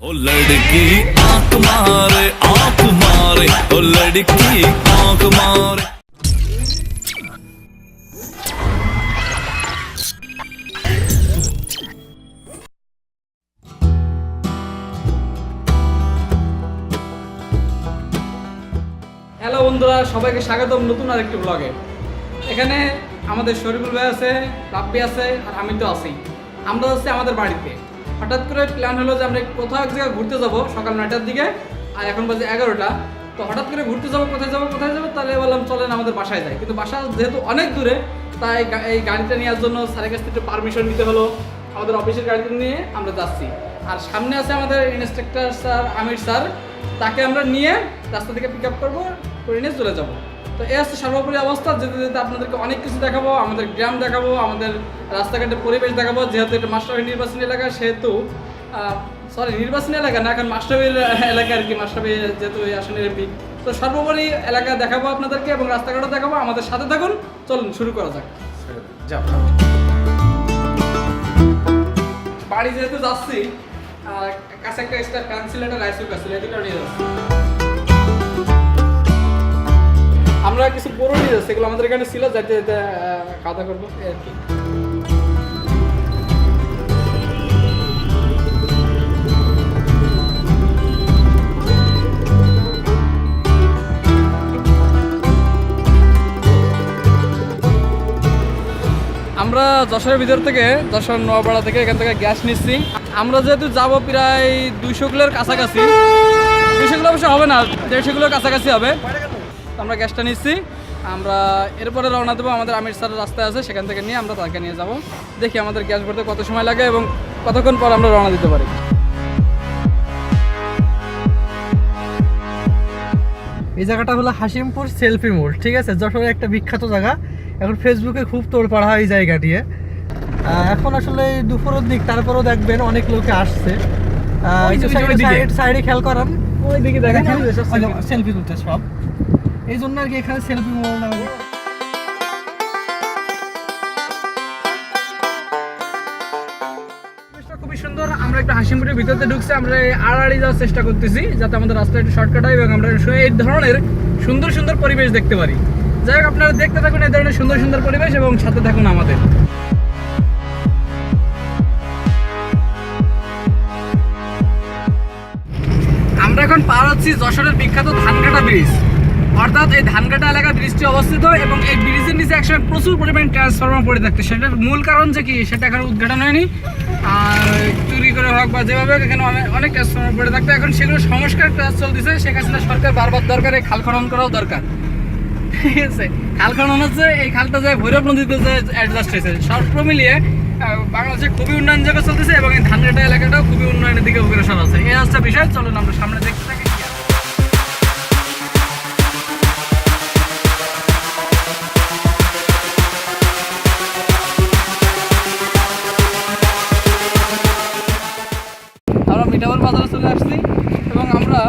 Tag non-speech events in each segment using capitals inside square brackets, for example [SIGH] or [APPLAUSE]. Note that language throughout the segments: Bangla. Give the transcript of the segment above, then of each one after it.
ओ लड़की आंख मारे आंख मारे ओ लड़की आंख मारे হ্যালো বন্ধুরা সবাইকে স্বাগতম নতুন আরেকটি ব্লগে এখানে আমাদের শরীফুল ভাই আছে রাব্বি আছে আর আমি তো আছি আমরা হচ্ছে আমাদের বাড়িতে হঠাৎ করে প্ল্যান হলো যে আমরা কোথাও এক জায়গায় ঘুরতে যাব, সকাল নয়টার দিকে, আর এখন বাজে এগারোটা। তো হঠাৎ করে ঘুরতে যাব, কোথায় যাব কোথায় যাব, তাহলে বললাম চলেন আমাদের বাসায় যাই। কিন্তু বাসা যেহেতু অনেক দূরে, তাই এই গাড়িটা নেওয়ার জন্য স্যারের কাছ থেকে পারমিশন নিতে হলো। আমাদের অফিসের গাড়িতে নিয়ে আমরা যাচ্ছি। আর সামনে আছে আমাদের ইন্সট্রাক্টর স্যার, আমির স্যার। তাকে আমরা নিয়ে রাস্তা থেকে পিক আপ করব, করে নিয়ে চলে যাব। তো এই হচ্ছে সর্বোপরি অবস্থা। যেতে যেতে আপনাদেরকে অনেক কিছু দেখাবো আমাদের গ্রাম দেখাবো আমাদের রাস্তাঘাটের পরিবেশ দেখাবো। যেহেতু এটা মাস্টারবাড়ি নির্বাচনী এলাকা সেহেতু সরি নির্বাচনী এলাকা না এখন মাস্টারবাড়ির এলাকা আর কি মাস্টারবাড়ি যেহেতু এই আসনের এমপি। তো সর্বোপরি এলাকা দেখাবো আপনাদেরকে এবং রাস্তাঘাটও দেখাবো। আমাদের সাথে থাকুন চলুন শুরু করা যাক। যাও। বাড়ি যেহেতু যাচ্ছি কাছে একটা এক্সট্রা পেন্সিল একটা রাইস কুকার ছিল এই দুটো নিয়ে যাচ্ছি। আমরা কিছু পুরো নিয়ে যাচ্ছি এগুলো আমাদের এখানে ছিল যাতে যাতে খাওয়া করব আর কি। আমরা যশোরের ভিতর থেকে, যশোর নোয়াপাড়া থেকে এখান থেকে গ্যাস নিচ্ছি। আমরা যেহেতু যাব প্রায় দুইশো কিলোর কাছাকাছি, দুইশো কিলো অবশ্য হবে না, দেড়শো কিলোর কাছাকাছি হবে। আমরা গ্যাসটা নিচ্ছি। আমরা এরপরে রওনা দেবো আমাদের আমির স্যারের রাস্তায় আছে সেখান থেকে নিয়ে আমরা তাকে নিয়ে যাব। দেখি আমাদের গ্যাস ভরতে কত সময় লাগে এবং কতক্ষণ পর আমরা রওনা দিতে পারি। এই জায়গাটা হলো হাসিমপুর সেলফি মোড় ঠিক আছে? যশোরের একটা বিখ্যাত জায়গা। এখন ফেসবুকে খুব তোড়পাড়া হয় এই জায়গা নিয়ে আহ, এখন আসলে এই দুপুরের দিক তারপরেও দেখবেন অনেক লোকে আসছে। সাইডে খেয়াল করান। ওই দিকে দেখেন সেলফি তুলতে সব। এই জন্য আর কি এখানে সেলফি মোড় নামে খুবই সুন্দর, আমরা একটু হাসিমপুরের ভিতরতে ঢুকছি, আমরা আড়াআড়ি যাওয়ার চেষ্টা করতেছি, যাতে আমাদের রাস্তা একটু শর্টকাট হয় এবং আমরা এই ধরনের সুন্দর সুন্দর পরিবেশ দেখতে পারি। যাই হোক, আপনারা দেখতে থাকুন এই ধরনের সুন্দর সুন্দর পরিবেশ এবং সাথে থাকুন আমাদের। আমরা এখন পার হচ্ছি যশোরের বিখ্যাত ধানকাটা ব্রিজ অর্থাৎ এই ধানকাটা এলাকা ব্রিজটি অবস্থিত এবং এই ব্রিজের নিচে একসময় প্রচুর পরিমাণ ট্রান্সফরমার পড়ে থাকতো। সেটার মূল কারণ যে কি, সেটা এখন উদ্ঘাটন হয়নি। আর চুরি করে হোক বা যেভাবে এখানে অনেক ট্রান্সফরমার পড়ে থাকতো। এখন সেগুলো সংস্কার কাজ চলতেছে। হাসিনা সরকার বারবার দরকার, এই খাল খনন করাও দরকার। ঠিক আছে? খাল খনন হচ্ছে, এই খালটা যায় ভৈরব নদীতে যে অ্যাডজাস্ট হয়েছে। সব মিলিয়ে বাংলাদেশে খুবই উন্নয়ন জায়গা চলতেছে এবং এই ধানকাটা এলাকাটাও খুবই উন্নয়নের দিকে অগ্রসর আছে এই হচ্ছে বিষয়। চলুন আমরা সামনে দেখতে থাকি। বাজারে চলে আসছি এবং আমরা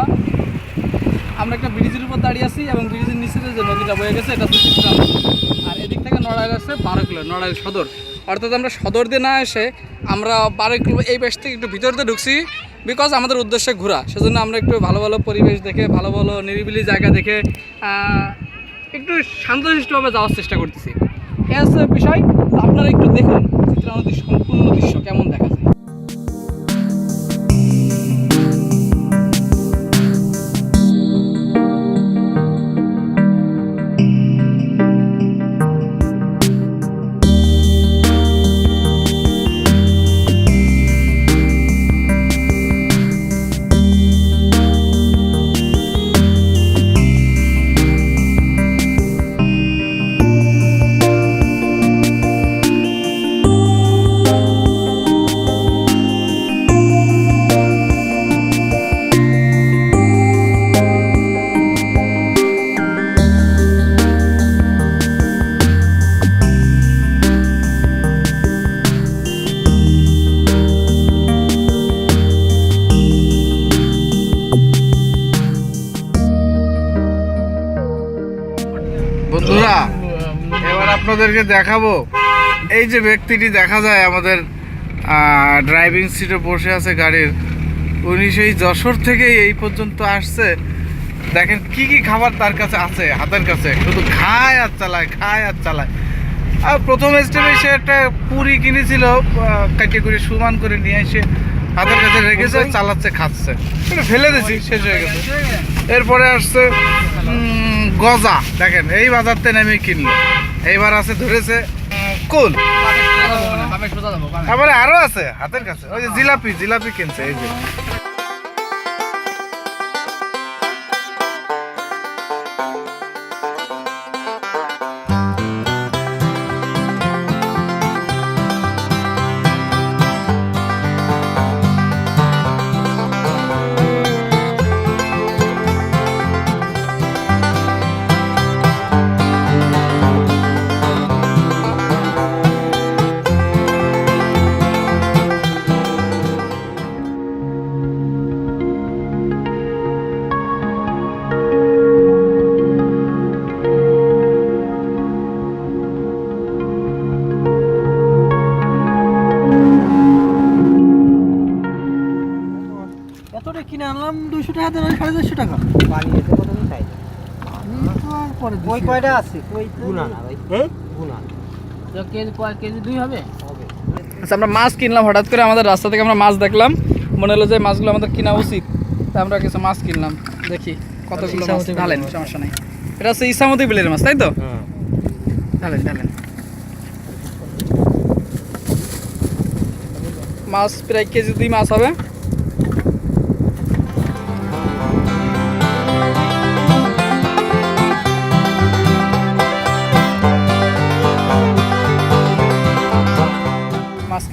আমরা একটা ব্রিজের উপর দাঁড়িয়ে আছি এবং ব্রিজের নিচে যে নদীটা বয়ে গেছে, এটা আর এদিক থেকে নড়াইল আসছে বারো কিলো, নড়াইল সদর। অর্থাৎ আমরা সদর দিয়ে না এসে আমরা বারো কিলো, এই পাশ থেকে একটু ভিতর দিয়ে ঢুকছি বিকজ আমাদের উদ্দেশ্যে ঘোরা। সেজন্য আমরা একটু ভালো ভালো পরিবেশ দেখে, ভালো ভালো নিরিবিলি জায়গা দেখে একটু শান্তশিষ্টভাবে যাওয়ার চেষ্টা করতেছি। হচ্ছে বিষয়। আপনারা একটু দেখুন চিত্রা নদীর সম্পূর্ণ দৃশ্য কেমন দেখা যায় আপনাদেরকে দেখাবো। এই যে ব্যক্তিটি দেখা যায় আমাদের ড্রাইভিং সিটে বসে আছে গাড়ির। উনি সেই যশোর থেকে এই পর্যন্ত আসছে। দেখেন কি কি খাবার তার কাছে আছে, হাতের কাছে। শুধু খায় আর চালায়, খায় আর চালায়। আর প্রথম স্টেপে সে একটা পুরি কিনেছিল কাটিয়ে করে সমান করে নিয়ে এসে হাতের কাছে রেখেছে, চালাচ্ছে, খাচ্ছে। ফেলে দিয়েছি শেষ হয়ে গেছে। এরপরে আসছে গজা। দেখেন এই বাজার থেকে নেমে কিনলো। এইবার আছে ধরেছে কোন কুল তারপরে আরও আছে হাতের কাছে। ওই যে জিলাপি জিলাপি কিনছে এই যে। সাড়ে চারশো টাকা বানিয়েছে কত চাই। আমি তো আর পরে ওই কয়টা আছে? কই গুনা না ভাই। হ্যাঁ? কেজি কেজি দুই হবে? আচ্ছা আমরা মাছ কিনলাম হঠাৎ করে। আমাদের রাস্তা থেকে আমরা মাছ দেখলাম। মনে হলো যে মাছগুলো আমাদের কিনা উচিত। তাই আমরা কিছু মাছ কিনলাম। দেখি কতগুলো মাছ ঢালেন। সমস্যা নেই। এটা হচ্ছে ইসামতি বিলের মাছ তাই তো? হ্যাঁ। ঢালেন ঢালেন। মাছ প্রায় কেজি দুই মাছ হবে।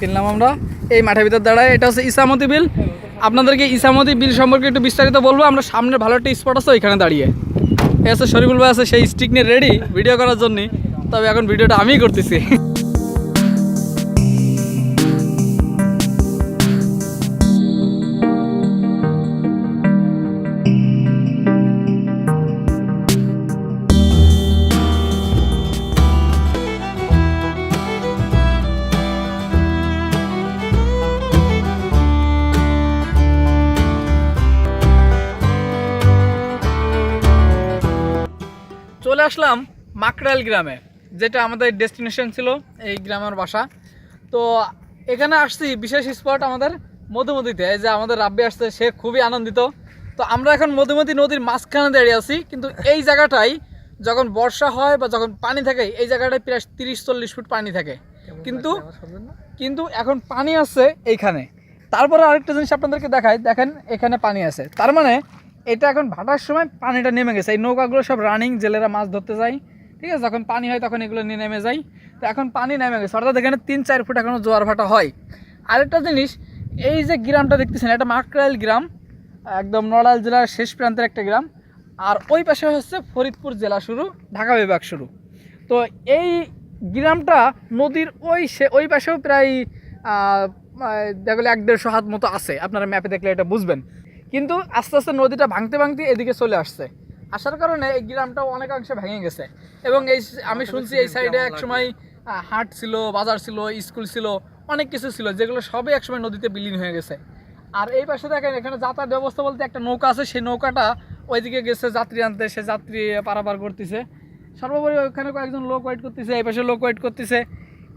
কিনলাম আমরা। এই মাঠের ভিতর দাঁড়ায়, এটা হচ্ছে ইসামতি বিল। আপনাদেরকে ইসামতি বিল সম্পর্কে একটু বিস্তারিত বলব। আমরা সামনে ভালো একটা স্পট আছে ওইখানে দাঁড়িয়ে। এ আছে শরীফুল ভাই আছে, সেই স্টিক নিয়ে রেডি ভিডিও করার জন্য। তবে এখন ভিডিওটা আমিই করতেছি। আসলাম মাকড়াইল গ্রামে যেটা আমাদের ডেস্টিনেশন ছিল এই গ্রামের বাসা। তো এখানে আসছি বিশেষ স্পট আমাদের মধুমতিতে এই যে আমাদের রাব্বি আসছে সে খুবই আনন্দিত। তো আমরা এখন মধুমতি নদীর মাঝখানে দাঁড়িয়ে আছি কিন্তু এই জায়গাটাই যখন বর্ষা হয় বা যখন পানি থাকে এই জায়গাটায় প্রায় তিরিশ চল্লিশ ফুট পানি থাকে। কিন্তু কিন্তু এখন পানি আছে এইখানে। তারপরে আরেকটা জিনিস আপনাদেরকে দেখায় দেখেন এখানে পানি আছে। তার মানে এটা এখন ভাটার সময় পানিটা নেমে গেছে। এই নৌকাগুলো সব রানিং জেলেরা মাছ ধরতে যায়। ঠিক আছে? যখন পানি হয় তখন এগুলো নিয়ে নেমে যায়। তো এখন পানি নেমে গেছে। অর্থাৎ এখানে তিন চার ফুট এখনও জোয়ার ভাটা হয়। আরেকটা জিনিস, এই যে গ্রামটা দেখতেছেন, এটা মাকড়াইল গ্রাম, একদম নড়াইল জেলার শেষ প্রান্তের একটা গ্রাম। আর ওই পাশে হচ্ছে ফরিদপুর জেলা শুরু, ঢাকা বিভাগ শুরু। তো এই গ্রামটা নদীর ওই সে, ওই পাশেও প্রায় দেখলে এক দেড়শো হাত মতো আছে। আপনারা ম্যাপে দেখলে এটা বুঝবেন। কিন্তু আস্তে আস্তে নদীটা ভাঙতে ভাঙতে এদিকে চলে আসছে। আসার কারণে এই গ্রামটাও অনেকাংশে ভেঙে গেছে। এবং এই আমি শুনছি এই সাইডে একসময় আহ, হাট ছিল বাজার ছিল স্কুল ছিল অনেক কিছু ছিল যেগুলো সবই একসময় নদীতে বিলীন হয়ে গেছে। আর এই পাশে দেখেন এখানে যাতায়াত ব্যবস্থা বলতে একটা নৌকা আছে সেই নৌকাটা ওইদিকে গেছে যাত্রী আনতে সে যাত্রী পারাপার করতেছে। সর্বোপরি ওখানে কয়েকজন লোক ওয়েট করতেছে এই পাশে লোক ওয়েট করতেছে।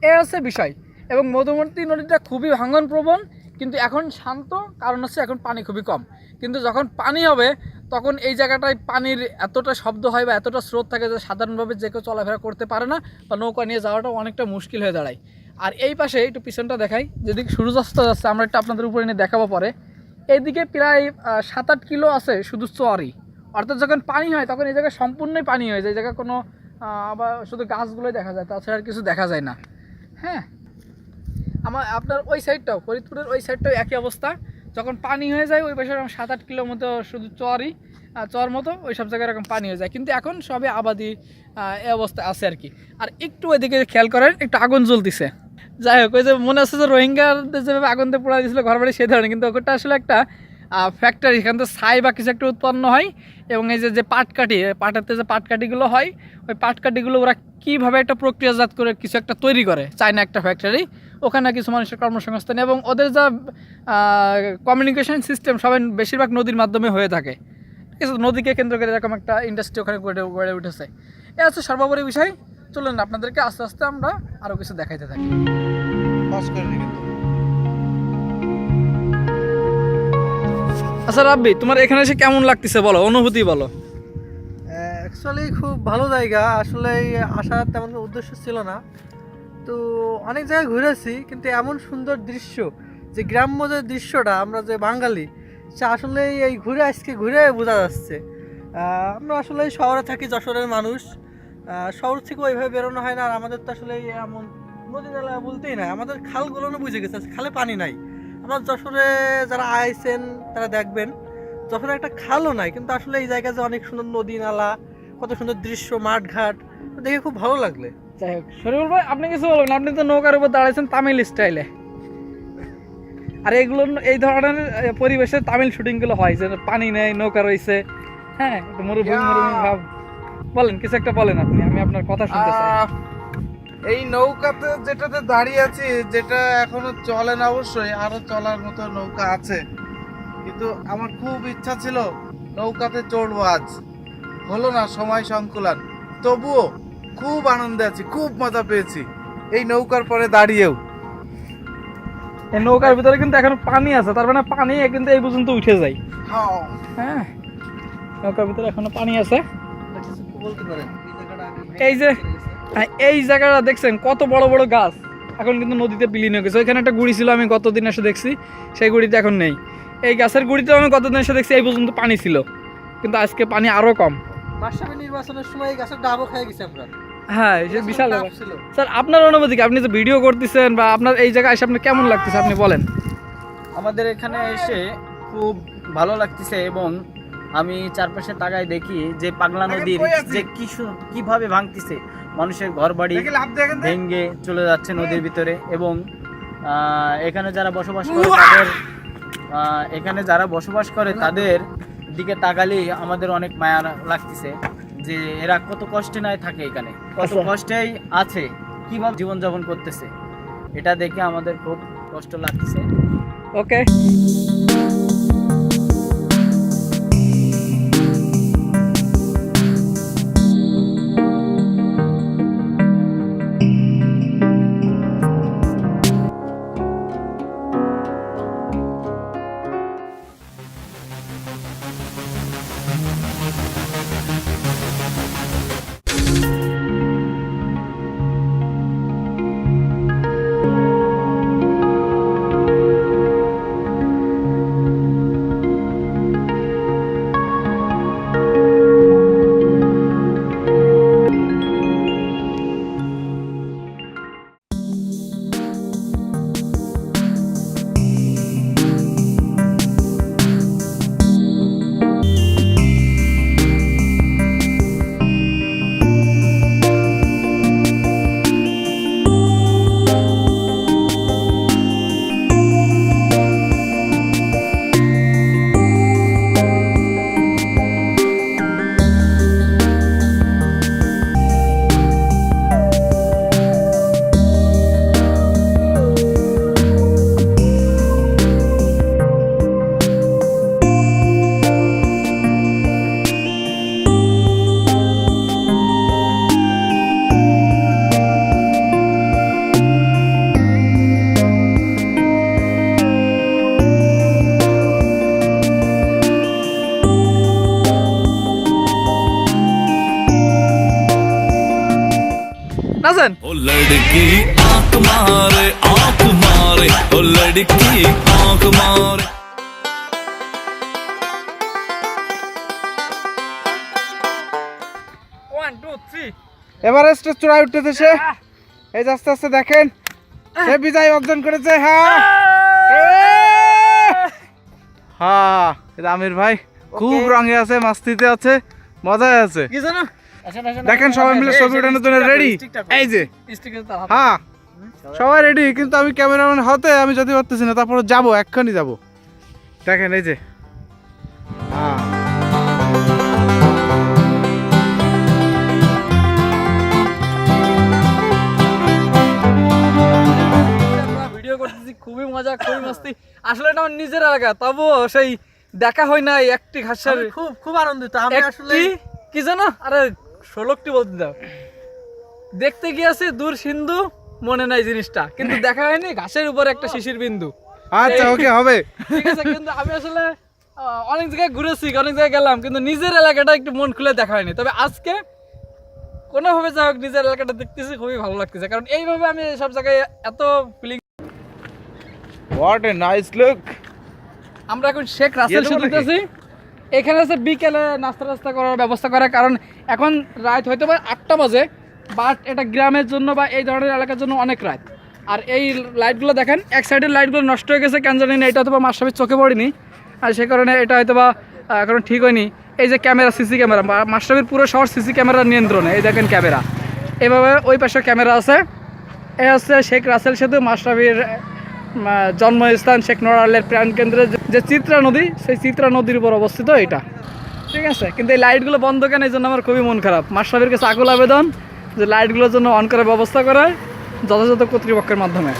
এ হচ্ছে বিষয়। এবং মধুমতি নদীটা খুবই ভাঙন প্রবণ কিন্তু এখন শান্ত, কারণ হচ্ছে এখন পানি খুবই কম। কিন্তু যখন পানি হবে, তখন এই জায়গাটায় পানির এতটা শব্দ হয় বা এতটা স্রোত থাকে যে সাধারণভাবে যে কেউ চলাফেরা করতে পারে না বা নৌকা নিয়ে যাওয়াটা অনেকটা মুশকিল হয়ে দাঁড়ায়। আর এই পাশে একটু পিছনটা দেখাই, যেদিকে সূর্যাস্ত যাচ্ছে, আমরা একটু আপনাদের উপরে নিয়ে দেখাবো পরে। এইদিকে প্রায় সাত আট কিলো আছে শুধু চরই। অর্থাৎ যখন পানি হয়, তখন এই জায়গায় সম্পূর্ণই পানি হয়ে যায়। এই জায়গায় কোনো আবার শুধু গাছগুলোই দেখা যায়, তাছাড়া আর কিছু দেখা যায় না। হ্যাঁ? আমার, আপনার ওই সাইডটাও, ফরিদপুরের ওই সাইডটাও একই অবস্থা। যখন পানি হয়ে যায়, ওই পাশে সাত আট কিলো মতো শুধু চরই চর মতো, ওই সব জায়গায় এরকম পানি হয়ে যায়। কিন্তু এখন সবে আবাদি এ অবস্থা আছে আর কি। আর একটু ওইদিকে খেয়াল করেন, একটু আগুন জ্বলতেছে। যাই হোক, ওই যে মনে হচ্ছে যে রোহিঙ্গাদের যেভাবে আগুনতে পোড়া দিয়েছিল ঘর বাড়ি সেই ধরনের। কিন্তু ওটা আসলে একটা ফ্যাক্টরি এখান থেকে ছাই বা কিছু একটা উৎপন্ন হয়। এবং এই যে যে পাটকাঠি পাটের যে পাটকাঠিগুলো হয়, ওই পাটকাঠিগুলো ওরা কীভাবে একটা প্রক্রিয়াজাত করে কিছু একটা তৈরি করে, চায়না একটা ফ্যাক্টরি ওখানে কিছু মানুষের কর্মসংস্থান এবং ওদের যা কমিউনিকেশন সিস্টেম সবাই বেশিরভাগ নদীর মাধ্যমে হয়ে থাকে। ঠিক আছে? নদীকে কেন্দ্র করে এরকম একটা ইন্ডাস্ট্রি ওখানে গড়ে গড়ে উঠেছে। এ হচ্ছে সর্বোপরি বিষয়। চলুন আপনাদেরকে আস্তে আস্তে আমরা আরও কিছু দেখাইতে থাকি। আচ্ছা রাব্বি তোমার এখানে এসে কেমন লাগতেছে বলো? অনুভূতি বলো। অ্যাকচুয়ালি খুব ভালো জায়গা। আসলে আসার তেমন উদ্দেশ্য ছিল না। তো অনেক জায়গায় ঘুরেছি, কিন্তু এমন সুন্দর দৃশ্য যে গ্রাম্য যে দৃশ্যটা, আমরা যে বাঙালি, সে আসলে এই ঘুরে আজকে ঘুরে বোঝা যাচ্ছে। আমরা আসলে শহরে থাকি, যশোরের মানুষ। শহর থেকে ওইভাবে বেরোনো হয় না, আর আমাদের তো আসলে এমন নদী নালা বলতেই নাই, আমাদের খালগুলো বুঝে গেছে, খালে পানি নাই। আমরা যশোরে যারা আইছেন, তারা দেখবেন, যশোরে একটা খালও নাই, কিন্তু আসলে এই জায়গায় যে অনেক সুন্দর নদী নালা, কত সুন্দর দৃশ্য মাঠ ঘাট দেখে খুব ভালো লাগলে। যাই হোক শরীফুল ভাই আপনি কিছু বলবেন? আপনি তো নৌকার উপর দাঁড়াইছেন তামিল স্টাইলে আর এগুলো এই ধরনের পরিবেশে তামিল শুটিংগুলো হয় যে পানি নেই নৌকা রয়েছে। হ্যাঁ একটু মরুভূমি মরুভূমি ভাব। বলেন কিছু একটা বলেন আপনি আমি আপনার কথা শুনতে চাই। এই নৌকাতে যেটাতে দাঁড়িয়ে আছি যেটা এখনও চলে না অবশ্যই আরও চলার মতো নৌকা আছে। কিন্তু আমার খুব ইচ্ছা ছিল নৌকাতে চড়বো আজ। হলো না সময় সংকুলান। তবুও খুব আনন্দে আছি খুব মজা পেয়েছি। এই নৌকার পরে দাঁড়িয়েও। এই নৌকার ভিতরে কিন্তু এখন পানি আছে তার মানে পানি কিন্তু এই পর্যন্ত উঠে যায়। হ্যাঁ। নৌকার ভিতরে এখনও পানি আছে। এই যে হ্যাঁ, এই জায়গাটা দেখছেন কত বড় বড় গাছ। এখন কিন্তু নদীতে বিলীন হয়ে গেছে। ওইখানে একটা গুড়ি ছিল আমি গতদিন এসে দেখছি সেই গুড়িতে এখন নেই। এই গাছের গুড়িতে আমি গতদিন এসে দেখছি এই পর্যন্ত পানি ছিল। কিন্তু আজকে পানি আরও কম। মাসাবি নির্বাচনের সময় এই গাছের ডাবও খেয়ে গেছে আমরা। হ্যাঁ বিশাল ব্যাপার। স্যার আপনার অনুমতি আপনি যে ভিডিও করতেছেন বা আপনার এই জায়গায় এসে আপনার কেমন লাগতেছে? আপনি বলেন। আমাদের এখানে এসে খুব ভালো লাগতেছে এবং আমি চারপাশে তাকায় দেখি যে পাগলা নদীর যে কি কীভাবে ভাঙতিছে। মানুষের ঘর বাড়ি? ভেঙ্গে চলে যাচ্ছে নদীর ভিতরে এবং এখানে যারা বসবাস করে তাদের এখানে যারা বসবাস করে তাদের দিকে তাকালেই আমাদের অনেক মায়া লাগতেছে যে এরা কত কষ্টে নাই থাকে এখানে। কত আচ্ছা। কষ্টেই আছে কীভাবে জীবনযাপন করতেছে এটা দেখে আমাদের খুব কষ্ট লাগতেছে। ওকে लड़की आंख मारे ওয়ান টু থ্রি এভারেস্টের চূড়ায় উঠতেছে সে এই যে আস্তে আস্তে দেখেন সে বিজয় অর্জন করেছে হ্যাঁ হ্যাঁ এটা আমির ভাই খুব রঙে আছে মাস্তিতে আছে মজায় আছে কি জানো দেখেন সবাই মিলে ছবি ওঠানোর জন্য রেডি এই যে স্টিকার তার হাতে। হ্যাঁ সবাই রেডি কিন্তু আমি ক্যামেরাম্যান হতে আমি যদি পারতেছি না তারপরে যাব এক্ষুনি যাব। দেখেন এই যে। হ্যাঁ। ভিডিও করতেছি খুবই মজা খুবই মস্তি। আসলে এটা আমার নিজের এলাকা তবুও সেই দেখা হয় না একটি ঘাসের খুব খুব আনন্দিত আমি আসলে কি জানো আরে ষোলোকটি বলতে দাও। দেখতে গিয়েছি দূর সিন্ধু মনে নাই জিনিসটা। কিন্তু [LAUGHS] দেখা হয়নি ঘাসের উপর একটা শিশির বিন্দু। আচ্ছা ওকে হবে। [LAUGHS] ঠিক আছে কিন্তু আমি আসলে অনেক জায়গায় ঘুরেছি অনেক জায়গায় গেলাম কিন্তু নিজের এলাকাটা একটু মন খুলে দেখা হয়নি। তবে আজকে কোনোভাবে যাই হোক নিজের এলাকাটা দেখতেছি খুবই ভালো লাগতেছে। কারণ এইভাবে আমি সব জায়গায় এত feeling what a nice look আমরা এখন শেখ রাসেল শুনতেছি। এখানে আছে বিকেলে নাস্তা টাস্তা করার ব্যবস্থা করা কারণ এখন রাত হয়তো বা আটটা বাজে। বাট এটা গ্রামের জন্য বা এই ধরনের এলাকার জন্য অনেক রাত। আর এই লাইটগুলো দেখেন, এক সাইডের লাইটগুলো নষ্ট হয়ে গেছে, কেন জানি না, এটা হয়তো মাস্টারের চোখে পড়েনি। আর সে কারণে এটা হয়তো বা ঠিক হয়নি। এই যে ক্যামেরা, সিসি ক্যামেরা মাস্টারের পুরো শহর সিসি ক্যামেরার নিয়ন্ত্রণে, এই দেখেন ক্যামেরা। এভাবে ওই পাশে ক্যামেরা আছে। এ হচ্ছে শেখ রাসেল সেতু মাস্টাবির জন্মস্থান শেখ নড়ালের প্রাণকেন্দ্রে যে- চিত্রা নদী, সেই চিত্রা নদীর উপর অবস্থিত এটা। ঠিক আছে? কিন্তু এই লাইটগুলো বন্ধ কেন? এই জন্য আমার খুবই মন খারাপ। মাস্টারের কাছে আকুল আবেদন। যে লাইটগুলোর জন্য অন করার ব্যবস্থা করে যথাযথ কর্তৃপক্ষের মাধ্যমে।